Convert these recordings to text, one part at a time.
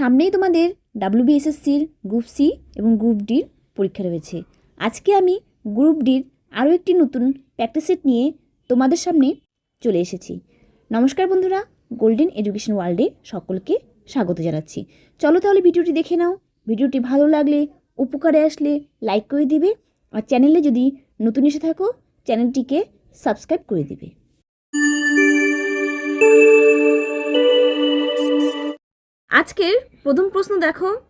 সামনেই তোমাদের ডাব্লিউবিএসএসসির গ্রুপ সি এবং গ্রুপ ডির পরীক্ষা রয়েছে। আজকে আমি গ্রুপ ডির আরও একটি নতুন প্র্যাকটিস সেট নিয়ে তোমাদের সামনে চলে এসেছি। নমস্কার বন্ধুরা গোল্ডেন এডুকেশন ওয়ার্ল্ডে সকলকে স্বাগত জানাচ্ছি। চলো তাহলে ভিডিওটি দেখে নাও। ভিডিওটি ভালো লাগলে, উপকারে আসলে লাইক করে দিবে আর চ্যানেলে যদি নতুন এসে থাকো চ্যানেলটিকে সাবস্ক্রাইব করে দিবে। আজকের প্রথম প্রশ্ন দেখো,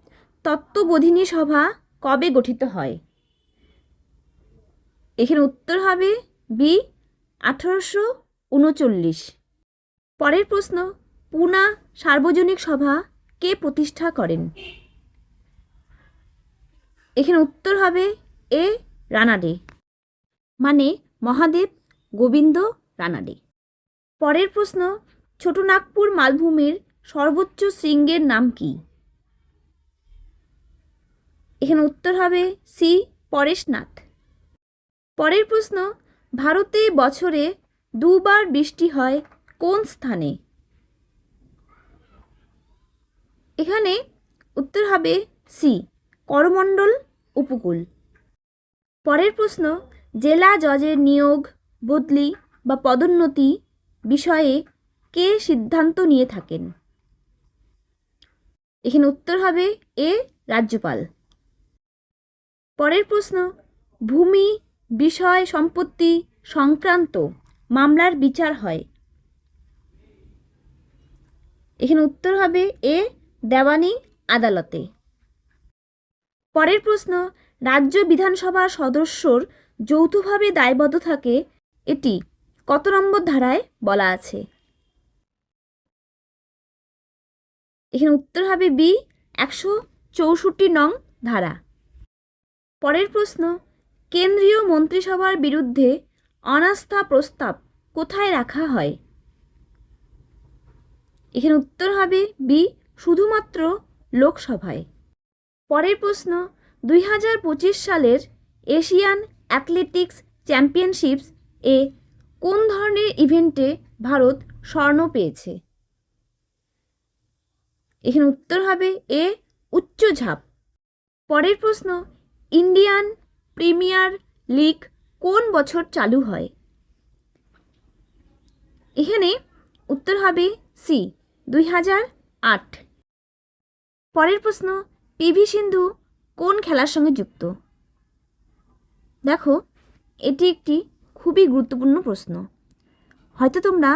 তত্ত্ববোধিনী সভা কবে গঠিত হয়? এখানে উত্তর হবে বি, আঠারোশো উনচল্লিশ। পরের প্রশ্ন, পুনা সার্বজনিক সভা কে প্রতিষ্ঠা করেন? এখানে উত্তর হবে এ, রানাডে। মানে মহাদেব গোবিন্দ রানাডে। পরের প্রশ্ন, ছোটনাগপুর মালভূমির সর্বোচ্চ শৃঙ্গের নাম কি? এখানে উত্তর হবে সি, পরেশনাথ। পরের প্রশ্ন, ভারতে বছরে দুবার বৃষ্টি হয় কোন স্থানে? এখানে উত্তর হবে সি, করমণ্ডল উপকূল। পরের প্রশ্ন, জেলা জজের নিয়োগ, বদলি বা পদোন্নতি বিষয়ে কে সিদ্ধান্ত নিয়ে থাকেন? এখানে উত্তর হবে এ, রাজ্যপাল। পরের প্রশ্ন, ভূমি, বিষয়, সম্পত্তি সংক্রান্ত মামলার বিচার হয়। এখানে উত্তর হবে এ, দেওয়ানি আদালতে। পরের প্রশ্ন, রাজ্য বিধানসভার সদস্যর যৌথভাবে দায়বদ্ধ থাকে এটি কত নম্বর ধারায় বলা আছে? এখানে উত্তর হবে বি, একশো চৌষট্টি নং ধারা। পরের প্রশ্ন, কেন্দ্রীয় মন্ত্রিসভার বিরুদ্ধে অনাস্থা প্রস্তাব কোথায় রাখা হয়? এখানে উত্তর হবে বি, শুধুমাত্র লোকসভায়। পরের প্রশ্ন, দুই হাজার পঁচিশ সালের এশিয়ান অ্যাথলেটিক্স চ্যাম্পিয়নশিপস এ কোন ধরনের ইভেন্টে ভারত স্বর্ণ পেয়েছে? এখানে উত্তর হবে এ উচ্চঝাপ পরের প্রশ্ন, ইন্ডিয়ান প্রিমিয়ার লিগ কোন বছর চালু হয়? এখানে উত্তর হবে সি, দুই হাজার আট। পরের প্রশ্ন পিভি সিন্ধু কোন খেলার সঙ্গে যুক্ত? দেখো, এটি একটি খুবই গুরুত্বপূর্ণ প্রশ্ন। হয়তো তোমরা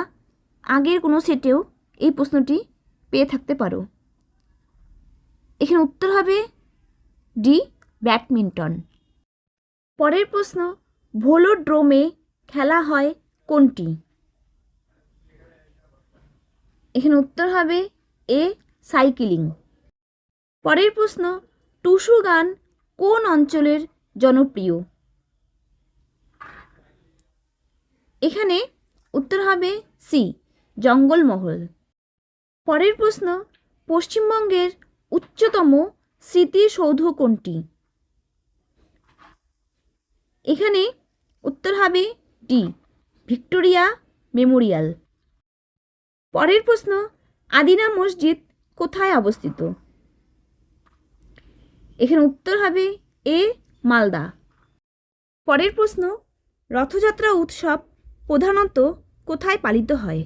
আগের কোনো সেটেও এই প্রশ্নটি পেয়ে থাকতে পারো। এখানে উত্তর হবে ডি, ব্যাডমিন্টন। পরের প্রশ্ন, ভোলোড্রোমে খেলা হয় কোনটি? এখানে উত্তর হবে এ, সাইকেলিং। পরের প্রশ্ন, টুসু গান কোন অঞ্চলের জনপ্রিয়? এখানে উত্তর হবে সি, জঙ্গলমহল। পরের প্রশ্ন, পশ্চিমবঙ্গের উচ্চতম স্মৃতিসৌধ কোনটি এখানে উত্তর হবে ডি, ভিক্টোরিয়া মেমোরিয়াল। পরের প্রশ্ন, আদিনা মসজিদ কোথায় অবস্থিত? এখানে উত্তর হবে এ, মালদা। পরের প্রশ্ন, রথযাত্রা উৎসব প্রধানত কোথায় পালিত হয়?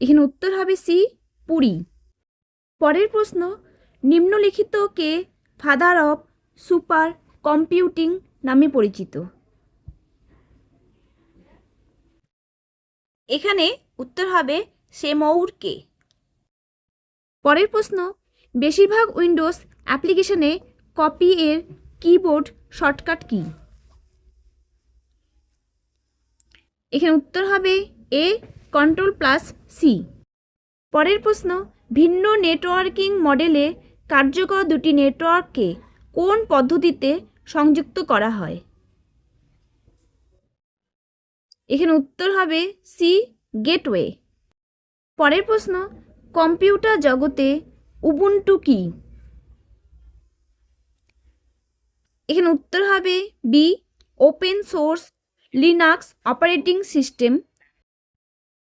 এখানে উত্তর হবে সি, পুরী। পরের প্রশ্ন, নিম্নলিখিত কে ফাদার অফ সুপার কম্পিউটিং নামে পরিচিত? এখানে উত্তর হবে সেমৌর কে। পরের প্রশ্ন, বেশিরভাগ উইন্ডোজ অ্যাপ্লিকেশনে কপি এর কিবোর্ড শর্টকাট কি? এখানে উত্তর হবে এ কন্ট্রোল প্লাস সি পরের প্রশ্ন, ভিন্ন নেটওয়ার্কিং মডেলে কার্যকর দুটি নেটওয়ার্ককে কোন পদ্ধতিতে সংযুক্ত করা হয়? এখানে উত্তর হবে সি গেটওয়ে পরের প্রশ্ন, কম্পিউটার জগতে উবুন্টু কি? এখানে উত্তর হবে B open source Linux operating system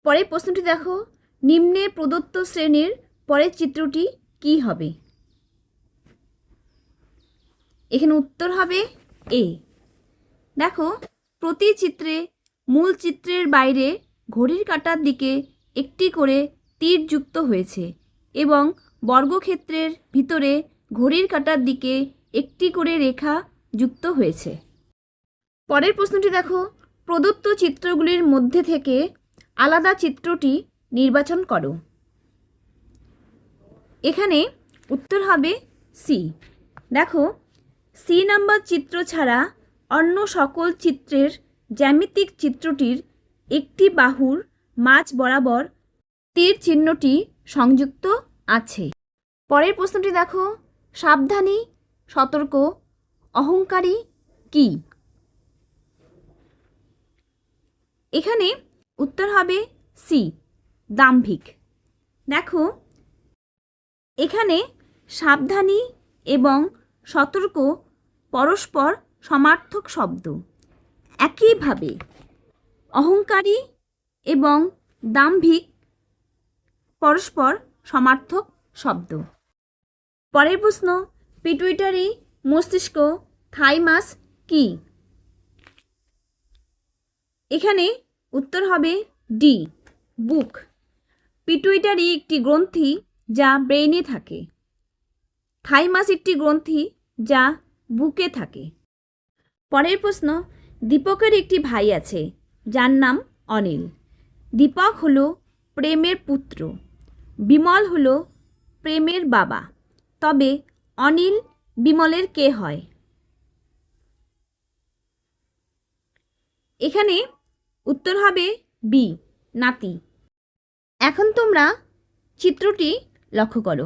পরের প্রশ্নটি দেখো নিম্নে প্রদত্ত শ্রেণির পরের চিত্রটি কি হবে? এখানে উত্তর হবে এ দেখো, প্রতি চিত্রে মূল চিত্রের বাইরে ঘড়ির কাঁটার দিকে একটি করে তীর যুক্ত হয়েছে এবং বর্গক্ষেত্রের ভিতরে ঘড়ির কাঁটার দিকে একটি করে রেখা যুক্ত হয়েছে। পরের প্রশ্নটি দেখো, প্রদত্ত চিত্রগুলির মধ্যে থেকে আলাদা চিত্রটি নির্বাচন করো। এখানে উত্তর হবে সি দেখো সি নাম্বার চিত্র ছাড়া অন্য সকল চিত্রের জ্যামিতিক চিত্রটির একটি বাহুর মাঝ বরাবর তীর চিহ্নটি সংযুক্ত আছে। পরের প্রশ্নটি দেখো, সাবধানী, সতর্ক, অহংকারী কি? এখানে উত্তর হবে সি দাম্ভিক। দেখো, এখানে সাবধানী এবং সতর্ক পরস্পর সমার্থক শব্দ। একইভাবে অহংকারী এবং দাম্ভিক পরস্পর সমার্থক শব্দ। পরের প্রশ্ন, পিটুইটারি মস্তিষ্ক থাইমাস কি? এখানে উত্তর হবে ডি, বুক। পিটুইটারি একটি গ্রন্থি যা ব্রেইনে থাকে। থাইমাস একটি গ্রন্থি যা বুকে থাকে। পরের প্রশ্ন, দীপকের একটি ভাই আছে, যার নাম অনিল। দীপক হলো প্রেমের পুত্র, বিমল হলো প্রেমের বাবা। তবে অনিল বিমলের কে হয়? এখানে উত্তর হবে বি, নাতি। এখন তোমরা চিত্রটি লক্ষ্য করো।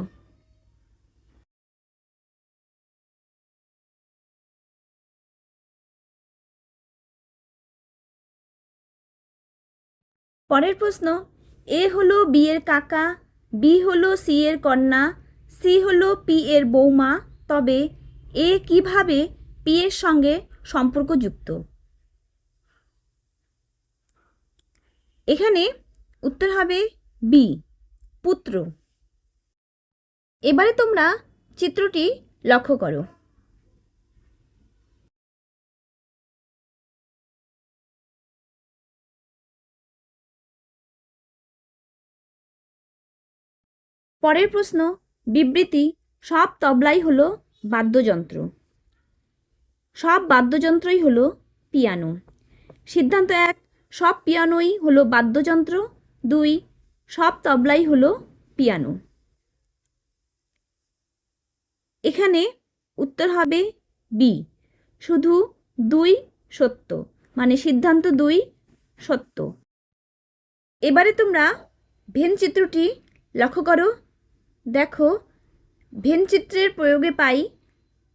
পরের প্রশ্ন, এ হলো বি এর কাকা বি হলো সি এর কন্যা সি হলো পি এর বৌমা, তবে এ কীভাবে পি এর সঙ্গে সম্পর্কযুক্ত? এখানে উত্তর হবে বি, পুত্র। এবারে তোমরা চিত্রটি লক্ষ্য করো। পরের প্রশ্ন, বিবৃতি, সব তবলাই হলো বাদ্যযন্ত্র। সব বাদ্যযন্ত্রই হলো পিয়ানো। সিদ্ধান্ত এক, সব পিয়ানোই হলো বাদ্যযন্ত্র। দুই সব তবলাই হলো পিয়ানো। এখানে উত্তর হবে বি, শুধু দুই সত্য মানে সিদ্ধান্ত দুই সত্য। এবারে তোমরা ভেন চিত্রটি লক্ষ্য করো। দেখো, ভেন চিত্রের প্রয়োগে পাই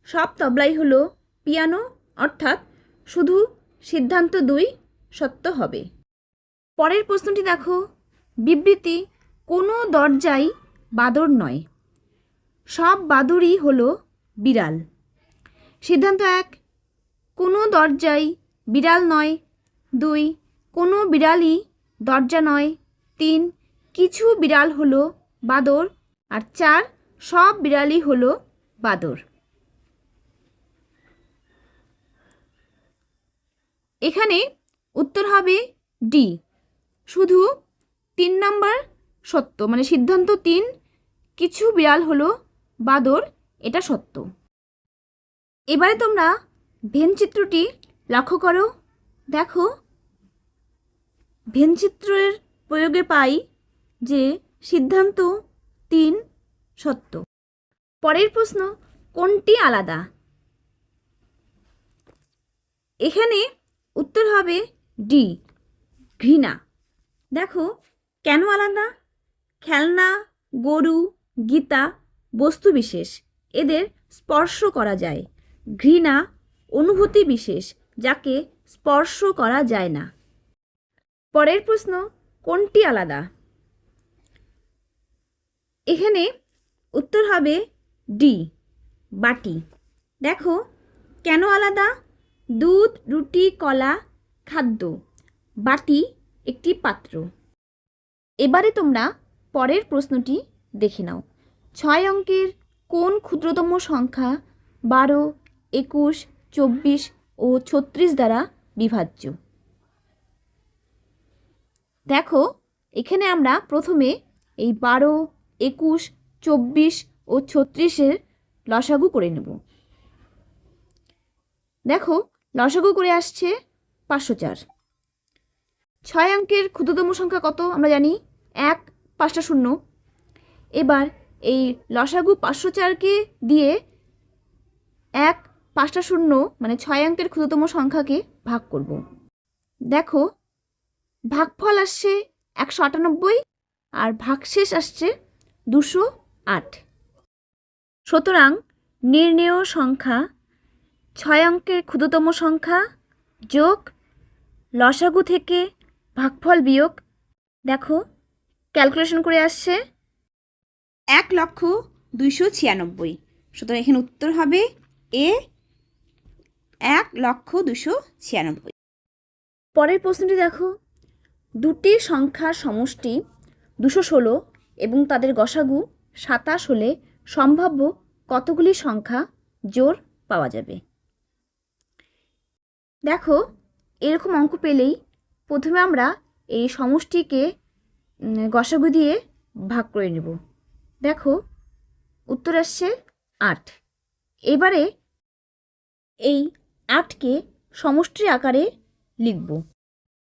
সব তবলাই হলো পিয়ানো, অর্থাৎ শুধু সিদ্ধান্ত দুই সত্য হবে। পরের প্রশ্নটি দেখো। বিবৃতি কোনো দরজাই বাদর নয়। সব বাদরই হলো বিড়াল। সিদ্ধান্ত এক, কোনো দরজাই বিড়াল নয়। দুই, কোনো বিড়ালই দরজা নয়। তিন, কিছু বিড়াল হলো বাদর। আর চার, সব বিড়ালই হলো বাদর। এখানে উত্তর হবে ডি। শুধু তিন নাম্বার সত্য মানে সিদ্ধান্ত তিন, কিছু বিড়াল হলো বাদর, এটা সত্য। এবারে তোমরা ভেন চিত্রটি লক্ষ্য করো। দেখো, ভেন চিত্রের প্রয়োগে পাই যে সিদ্ধান্ত তিন সত্য। পরের প্রশ্ন, কোনটি আলাদা? এখানে উত্তর হবে ডি, ঘৃণা। দেখো কেন আলাদা? খেলনা, গরু, গীতা, বস্তু বিশেষ। এদের স্পর্শ করা যায়। ঘৃণা, অনুভূতি বিশেষ, যাকে স্পর্শ করা যায় না। পরের প্রশ্ন, কোনটি আলাদা? এখানে উত্তর হবে ডি, বাটি। দেখো, কেন আলাদা? দুধ, রুটি, কলা, খাদ্য। বাটি একটি পাত্র। এবারে তোমরা পরের প্রশ্নটি দেখে নাও। ছয় অঙ্কের কোন ক্ষুদ্রতম সংখ্যা বারো, একুশ, চব্বিশ ও ছত্রিশ দ্বারা বিভাজ্য? দেখো, এখানে আমরা প্রথমে এই বারো, একুশ, চব্বিশ ও ছত্রিশের লসাগু করে নেব। দেখো, লসাগু করে আসছে পাঁচশো চার। ছয় অঙ্কের ক্ষুদ্রতম সংখ্যা কত আমরা জানি? এক, পাঁচটা শূন্য। এবার এই লসাগু পাঁচশো চারকে দিয়ে এক, পাঁচটা শূন্য মানে ছয় অঙ্কের ক্ষুদ্রতম সংখ্যাকে ভাগ করব। দেখো, ভাগফল আসছে একশো আটানব্বই আর ভাগশেষ আসছে দুশো আট। সুতরাং নির্ণেয় সংখ্যা ছয় অঙ্কের ক্ষুদ্রতম সংখ্যা যোগ লসাগু থেকে ভাগফল বিয়োগ, দেখো ক্যালকুলেশন করে আসছে এক লক্ষ দুইশো ছিয়ানব্বই। সুতরাং এখানে উত্তর হবে এ এক লক্ষ দুশো ছিয়ানব্বই। পরের প্রশ্নটি দেখো, দুটি সংখ্যার সমষ্টি দুশো ষোলো এবং তাদের গসাগু সাতাশ হলে সম্ভাব্য কতগুলি সংখ্যা জোর পাওয়া যাবে? দেখো, এরকম অঙ্ক পেলেই প্রথমে আমরা এই সমষ্টিকে গসাগু দিয়ে ভাগ করে নেব। দেখো, উত্তর আসছে আট। এবারে এই আটকে সমষ্টির আকারে লিখব।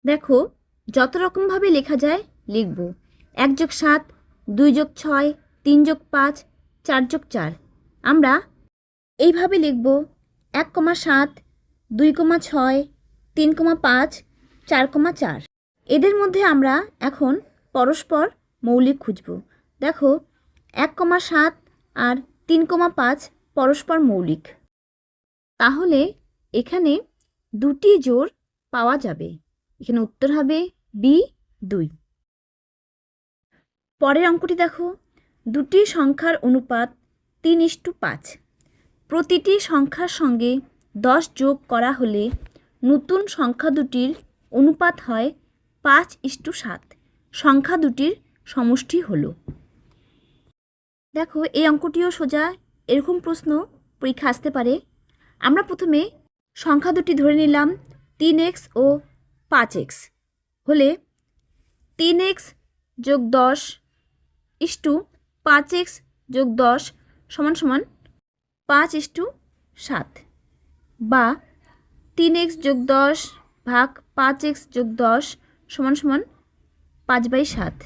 দেখো, যত রকমভাবে লেখা যায়, লিখব। এক যোগ সাত, দুই যোগ ছয়, তিন যোগ পাঁচ, চার যোগ চার। আমরা এইভাবে লিখব। এক কমা সাত, দুই কমা ছয়, তিন কমা পাঁচ চার কমা চার। এদের মধ্যে আমরা এখন পরস্পর মৌলিক খুঁজব। দেখো, এক কমা সাত আর তিন কমা পাঁচ পরস্পর মৌলিক। তাহলে এখানে দুটি জোর পাওয়া যাবে। এখানে উত্তর হবে বি দুই। পরের অঙ্কটি দেখো। দুটি সংখ্যার অনুপাত তিন ইস্টু পাঁচ। প্রতিটি সংখ্যার সঙ্গে দশ যোগ করা হলে নতুন সংখ্যা দুটির অনুপাত হয় পাঁচ ইস্টু সাত। সংখ্যা দুটির সমষ্টি হলো। দেখো, এই অঙ্কটিও সোজা, এরকম প্রশ্ন পরীক্ষা আসতে পারে। আমরা প্রথমে সংখ্যা দুটি ধরে নিলাম, তিন এক্স ও পাঁচ এক্স। হলে তিন এক্স যোগ দশ ইস্টু পাঁচ এক্স যোগ দশ সমান সমান পাঁচ ইস্টু সাত। বা তিন এক্স যোগ দশ ভাগ পাঁচ এক্স যোগ দশ সমান সমান পাঁচ বাই সাত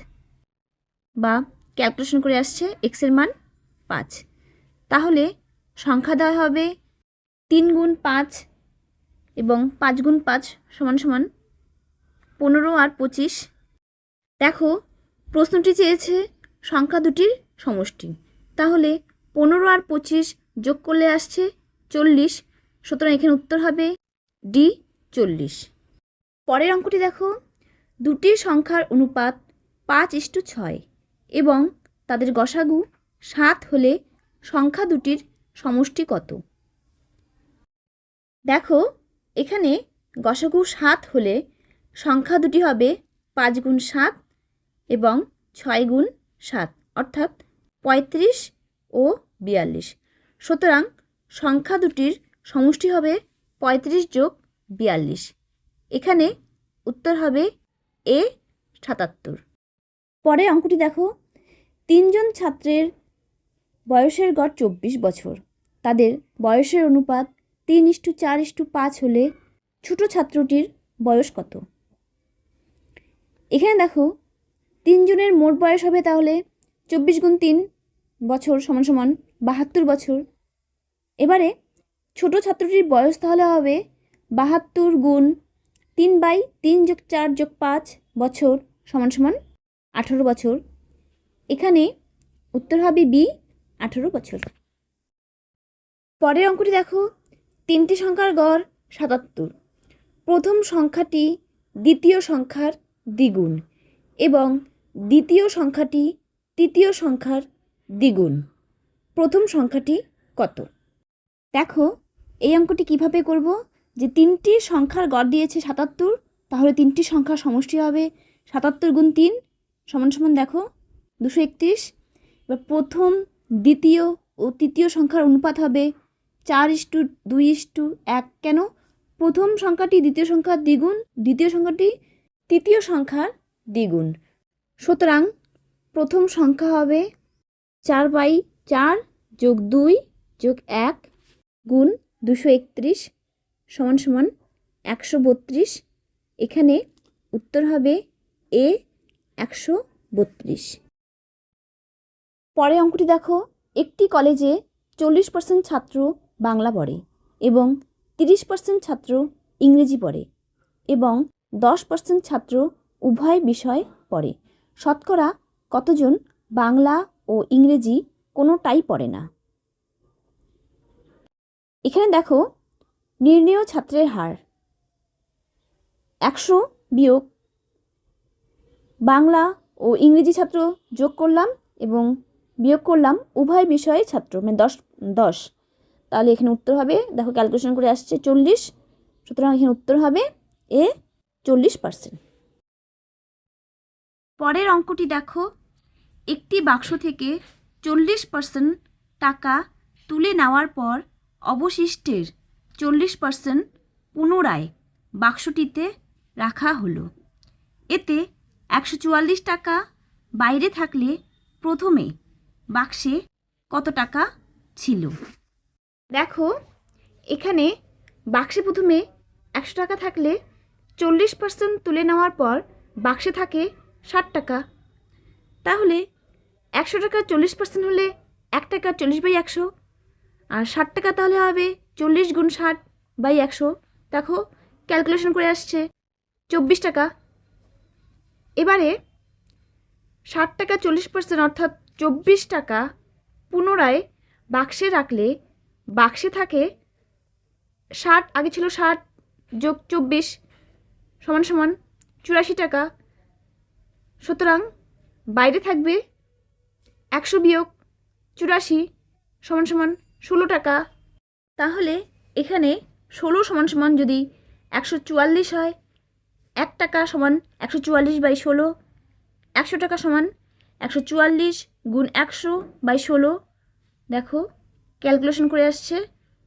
বা ক্যালকুলেশন করে আসছে এক্সের মান পাঁচ। তাহলে সংখ্যা দেওয়া হবে তিন গুণ পাঁচ এবং পাঁচ গুণ পাঁচ সমান সমান পনেরো আর পঁচিশ। দেখো, প্রশ্নটি চেয়েছে সংখ্যা দুটির সমষ্টি। তাহলে পনেরো আর পঁচিশ যোগ করলে আসছে চল্লিশ, সুতরাং এখানে উত্তর হবে ডি চল্লিশ। পরের অঙ্কটি দেখো। দুটি সংখ্যার অনুপাত পাঁচ ইস্টু ছয় এবং তাদের গসাগু সাত হলে সংখ্যা দুটির সমষ্টি কত? দেখো, এখানে গসাগু সাত হলে সংখ্যা দুটি হবে পাঁচ গুণ সাত এবং ছয় গুণ সাত, অর্থাৎ পঁয়ত্রিশ ও বিয়াল্লিশ। সুতরাং সংখ্যা দুটির সমষ্টি হবে পঁয়ত্রিশ যোগ বিয়াল্লিশ। এখানে উত্তর হবে এ সাতাত্তর। পরের অঙ্কটি দেখো। তিনজন ছাত্রের বয়সের গড় চব্বিশ বছর। তাদের বয়সের অনুপাত তিন ইস্টু চার ইস্টু পাঁচ হলে ছোট ছাত্রটির বয়স কত? এখানে দেখো, তিনজনের মোট বয়স হবে তাহলে চব্বিশ গুণ তিন বছর সমান সমান বাহাত্তর বছর। এবারে ছোট ছাত্রটির বয়স তাহলে হবে বাহাত্তর গুণ তিন বাই তিন যোগ চার যোগ পাঁচ বছর সমান সমান আঠেরো বছর। এখানে উত্তর হবে বি, আঠেরো বছর। পরের অঙ্কটি দেখো, তিনটি সংখ্যার গড় সাতাত্তর। প্রথম সংখ্যাটি দ্বিতীয় সংখ্যার দ্বিগুণ এবং দ্বিতীয় সংখ্যাটি তৃতীয় সংখ্যার দ্বিগুণ। প্রথম সংখ্যাটি কত? দেখো, এই অঙ্কটি কীভাবে করব? যে তিনটি সংখ্যার গড় দিয়েছে সাতাত্তর, তাহলে তিনটি সংখ্যার সমষ্টি হবে সাতাত্তর গুণ তিন, সমান সমান দেখো, দুশো একত্রিশ। এবার প্রথম, দ্বিতীয় ও তৃতীয় সংখ্যার অনুপাত হবে চার ইস্টু দুই ইস্টু এক। কেন? প্রথম সংখ্যাটি দ্বিতীয় সংখ্যার দ্বিগুণ, দ্বিতীয় সংখ্যাটি তৃতীয় সংখ্যার দ্বিগুণ। সুতরাং প্রথম সংখ্যা হবে চার বাই চার যোগ দুই যোগ এক গুণ দুশো একত্রিশ। সমান সমান একশো বত্রিশ। এখানে উত্তর হবে এ একশো বত্রিশ। পরে অঙ্কটি দেখো। একটি কলেজে চল্লিশ পার্সেন্ট ছাত্র বাংলা পড়ে এবং তিরিশ পার্সেন্ট ছাত্র ইংরেজি পড়ে এবং দশ পার্সেন্ট ছাত্র উভয় বিষয় পড়ে। শতকরা কতজন বাংলা ও ইংরেজি কোনোটাই পড়ে না? এখানে দেখো নির্ণেয় ছাত্রের হার। একশো বিয়োগ বাংলা ও ইংরেজি ছাত্র যোগ করলাম এবং বিয়োগ করলাম উভয় বিষয়ে ছাত্র মানে দশ দশ। তাহলে এখানে উত্তর হবে, দেখো ক্যালকুলেশন করে আসছে চল্লিশ, সুতরাং এখানে উত্তর হবে এ চল্লিশ পার্সেন্ট পরের অঙ্কটি দেখো, একটি বাক্স থেকে চল্লিশ পার্সেন্ট টাকা তুলে নেওয়ার পর অবশিষ্টের চল্লিশ পার্সেন্ট পুনরায় বাক্সটিতে রাখা হলো। এতে একশো চুয়াল্লিশ টাকা বাইরে থাকলে প্রথমে বাক্সে কত টাকা ছিল? দেখো, এখানে বাক্সে প্রথমে একশো টাকা থাকলে চল্লিশ পার্সেন্ট তুলে নেওয়ার পর বাক্সে থাকে ষাট টাকা। তাহলে একশো টাকা চল্লিশ পার্সেন্ট হলে এক টাকা চল্লিশ বাই একশো আর ষাট টাকা তাহলে হবে চল্লিশ গুণ ষাট বাই একশো, দেখো ক্যালকুলেশন করে আসছে চব্বিশ টাকা। এবারে ষাট টাকা চল্লিশ পার্সেন্ট অর্থাৎ চব্বিশ টাকা পুনরায় বাক্সে রাখলে বাক্সে থাকে ষাট, আগে ছিল ষাট যোগ চব্বিশ সমান সমান চুরাশি টাকা। সুতরাং বাইরে থাকবে একশো বিয়োগ চুরাশি সমান সমান ষোলো টাকা। তাহলে এখানে ষোলো সমান সমান যদি একশো চুয়াল্লিশ হয়, এক টাকা সমান একশো চুয়াল্লিশ বাই ষোলো, একশো টাকা সমান একশো চুয়াল্লিশ গুণ একশো বাই ষোলো, দেখো, ক্যালকুলেশন করে আসছে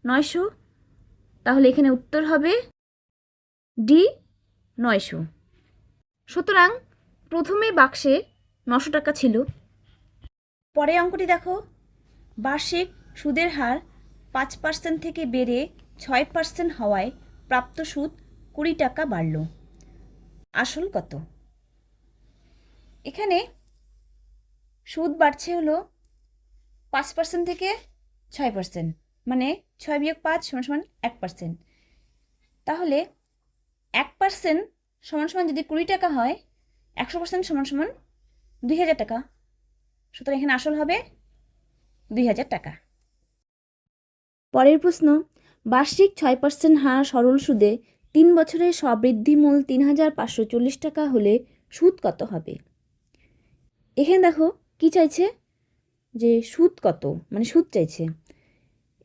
নয়শো। তাহলে এখানে উত্তর হবে ডি নয়শো। সুতরাং প্রথমে বাক্সে নশো টাকা ছিল পরে অঙ্কটি দেখো, বার্ষিক সুদের হার পাঁচ পার্সেন্ট থেকে বেড়ে ছয় পার্সেন্ট হওয়ায় প্রাপ্ত সুদ কুড়ি টাকা বাড়ল। আসল কত? এখানে সুদ বাড়ছে হলো পাঁচ পার্সেন্ট থেকে ছয় পার্সেন্ট মানে ছয় বিয়োগ পাঁচ সমান সমান এক পার্সেন্ট তাহলে এক পার্সেন্ট সমান সমান যদি কুড়ি টাকা হয়, একশো পার্সেন্ট সমান সমান দুই হাজার টাকা। সুতরাং এখানে আসল হবে দুই হাজার টাকা। পরের প্রশ্ন, বার্ষিক ছয় পার্সেন্ট হার সরল সুদে তিন বছরের সবৃদ্ধি মূল তিন হাজার পাঁচশো চল্লিশ টাকা হলে সুদ কত হবে? এখানে দেখো কি চাইছে? যে সুদ কত মানে সুদ চাইছে।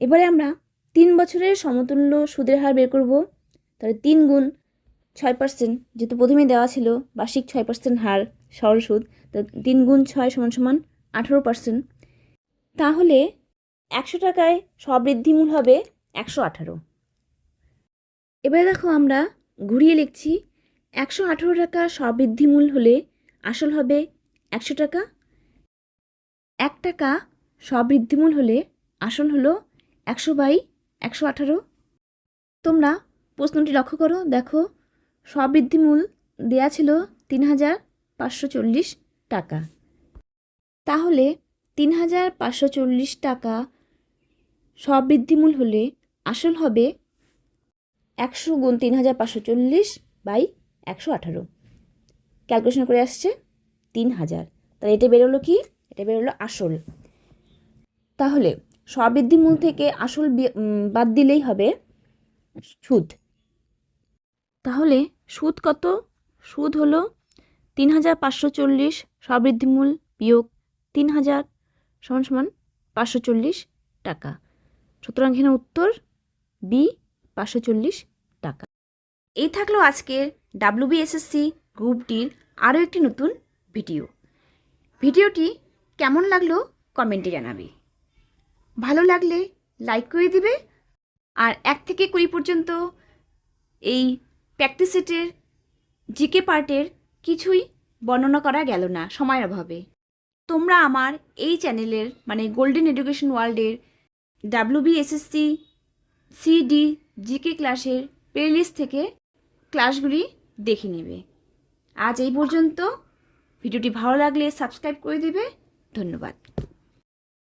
এবারে আমরা তিন বছরের সমতুল্য সুদের হার বের করব, তাহলে তিন গুণ ছয় পার্সেন্ট যেহেতু প্রথমে দেওয়া ছিল বার্ষিক ছয় পার্সেন্ট হার সরল সুদ, তো তিন গুণ ছয় সমান সমান আঠেরো পার্সেন্ট তাহলে একশো টাকায় সবৃদ্ধিমূল হবে একশো আঠারো। এবারে দেখো আমরা ঘুরিয়ে লিখছি, একশো আঠেরো টাকা সবৃদ্ধিমূল হলে আসল হবে একশো টাকা। এক টাকা সবৃদ্ধিমূল হলে আসল হলো একশো বাই একশো আঠারো। তোমরা প্রশ্নটি লক্ষ্য করো, দেখো সবৃদ্ধিমূল দেয়া ছিল তিন হাজার পাঁচশো চল্লিশ টাকা। তাহলে তিন হাজার পাঁচশো চল্লিশ টাকা সবৃদ্ধিমূল হলে আসল হবে একশো গুণ তিন হাজার পাঁচশো চল্লিশ বাই একশো আঠারো। ক্যালকুলেশন করে আসছে তিন হাজার। তাহলে এটা বেরোলো কি? এটা বেরোলো আসল। তাহলে সবৃদ্ধিমূল থেকে আসল বাদ দিলেই হবে সুদ। তাহলে সুদ কত? সুদ হলো তিন হাজার পাঁচশো চল্লিশ সবৃদ্ধিমূল বিয়োগ তিন হাজার সমান সমান পাঁচশো চল্লিশ টাকা। সুতরাং এখানে উত্তর বি পাঁচশো চল্লিশ টাকা। এই থাকল আজকের ডাব্লিউবিএসএসসি গ্রুপ ডির আরও একটি নতুন ভিডিও। ভিডিওটি কেমন লাগল কমেন্টে জানাবে। ভালো লাগলে লাইক করে দিবে। আর এক থেকে কুড়ি পর্যন্ত এই প্র্যাকটিস সেটের জিকে পার্টের কিছুই বর্ণনা করা গেল না সময়ের অভাবে। তোমরা আমার এই চ্যানেলের মানে গোল্ডেন এডুকেশন ওয়ার্ল্ডের ডাব্লিউবিএসএসসি সিডি জিকে ক্লাসের প্লেলিস্ট থেকে ক্লাসগুলি দেখে নেবে। আজ এই পর্যন্ত। ভিডিওটি ভালো লাগলে সাবস্ক্রাইব করে দেবে। ধন্যবাদ।